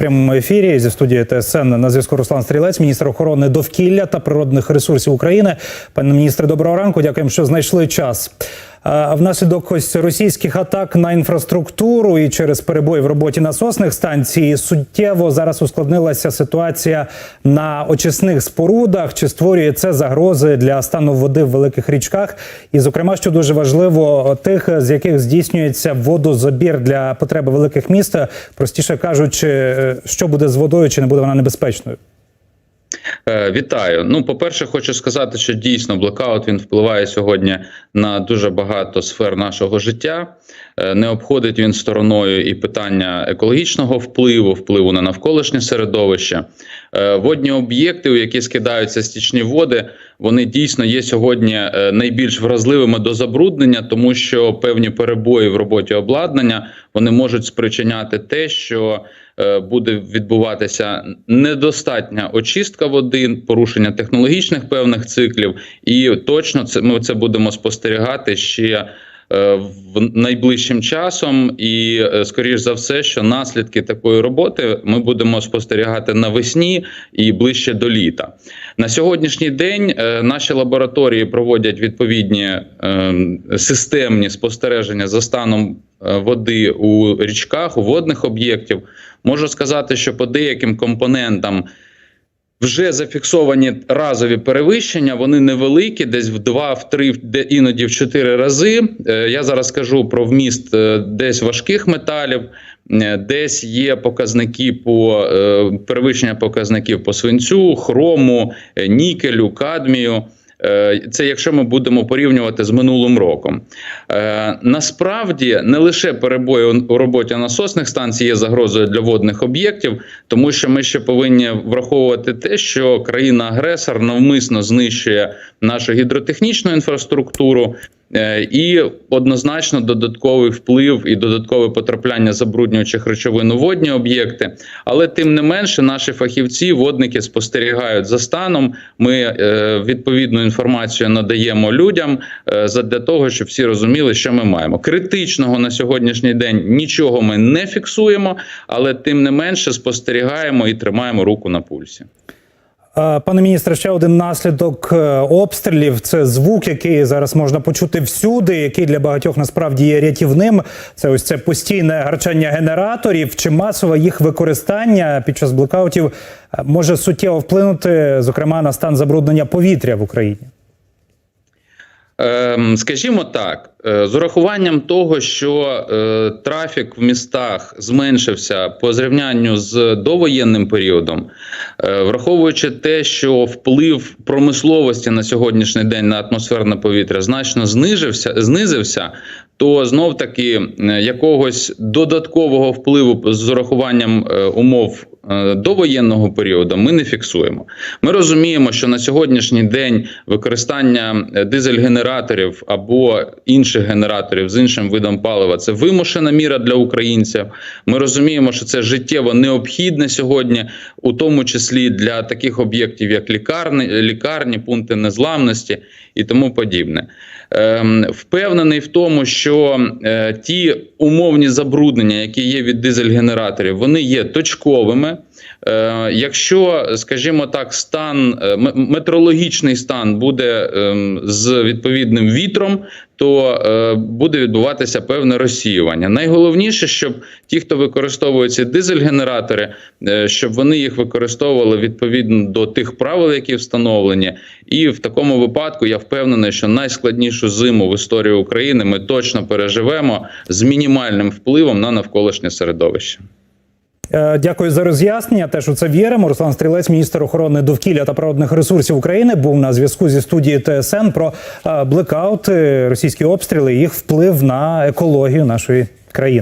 прямому ефірі зі студії ТСН на зв'язку Руслан Стрілець, міністр охорони довкілля та природних ресурсів України. Пане міністре, доброго ранку. Дякуємо, що знайшли час. Внаслідок ось російських атак на інфраструктуру і через перебої в роботі насосних станцій суттєво зараз ускладнилася ситуація на очисних спорудах. Чи створює це загрози для стану води в великих річках? І, зокрема, що дуже важливо, тих, з яких здійснюється водозабір для потреби великих міст, простіше кажучи, е, що буде з водою, чи не буде вона небезпечною? Е, Вітаю. Ну, по-перше, хочу сказати, що дійсно блокаут він впливає сьогодні на дуже багато сфер нашого життя. Е, Не обходить він стороною і питання екологічного впливу, впливу на навколишнє середовище. Е, Водні об'єкти, у які скидаються стічні води, вони дійсно є сьогодні найбільш вразливими до забруднення, тому що певні перебої в роботі обладнання вони можуть спричиняти те, що е, буде відбуватися недостатня очистка води, порушення технологічних певних циклів, і точно це ми це будемо спостерігати ще. е, В найближчим часом, і е, скоріш за все, що наслідки такої роботи ми будемо спостерігати навесні і ближче до літа. На сьогоднішній день наші лабораторії проводять відповідні е, системні спостереження за станом води у річках, у водних об'єктів. Можу сказати, що по деяким компонентам. Вже зафіксовані разові перевищення, вони невеликі, десь в 2, в 3, де іноді в 4 рази. Е, Я зараз скажу про вміст е, десь важких металів, е, десь є показники по е, перевищення показників по свинцю, хрому, е, нікелю, кадмію. Е, Це якщо ми будемо порівнювати з минулим роком. Е, Насправді не лише перебої у- у роботі насосних станцій є загрозою для водних об'єктів, тому що ми ще повинні враховувати те, що країна-агресор навмисно знищує нашу гідротехнічну інфраструктуру. Е, І однозначно додатковий вплив і додаткове потрапляння забруднюючих речовин у водні об'єкти. Але тим не менше, наші фахівці, водники спостерігають за станом. Ми е, відповідну інформацію надаємо людям е, задля того, щоб всі розуміли, що ми маємо. Критичного на сьогоднішній день нічого ми не фіксуємо, але тим не менше спостерігаємо і тримаємо руку на пульсі. Е, Пане міністре, ще один наслідок е, обстрілів це звук, який зараз можна почути всюди, який для багатьох насправді є рятівним. Це ось це постійне гарчання генераторів чи масове їх використання під час блекаутів е, може суттєво вплинути, зокрема на стан забруднення повітря в Україні. Ем, Скажімо так, з урахуванням того, що е, трафік в містах зменшився по зрівнянню з довоєнним періодом, е, враховуючи те, що вплив промисловості на сьогоднішній день на атмосферне повітря значно знижився, знизився, то знов таки е, якогось додаткового впливу з урахуванням е, умов е, довоєнного періоду ми не фіксуємо. Ми розуміємо, що на сьогоднішній день використання е, дизель-генераторів або інших генераторів з іншим видом палива це вимушена міра для українців. Ми розуміємо, що це життєво необхідне сьогодні, у тому числі для таких об'єктів, як лікарні, лікарні, пункти незламності і тому подібне. Ем, Впевнений в тому, що е, ті умовні забруднення, які є від дизель-генераторів, вони є точковими. Е, Якщо, скажімо так, стан е, м- метеорологічний стан буде ем, з відповідним вітром, то е, буде відбуватися певне розсіювання. Найголовніше, щоб ті, хто використовує ці дизель-генератори, щоб вони їх використовували відповідно до тих правил, які встановлені. І в такому випадку я впевнений, що найскладнішу зиму в історії України ми точно переживемо з мінімальним впливом на навколишнє середовище. Е, Дякую за роз'яснення. Теж у це віримо. Руслан Стрілець, міністр охорони довкілля та природних ресурсів України, був на зв'язку зі студією ТСН про е, блекаути, російські обстріли, їх вплив на екологію нашої країни.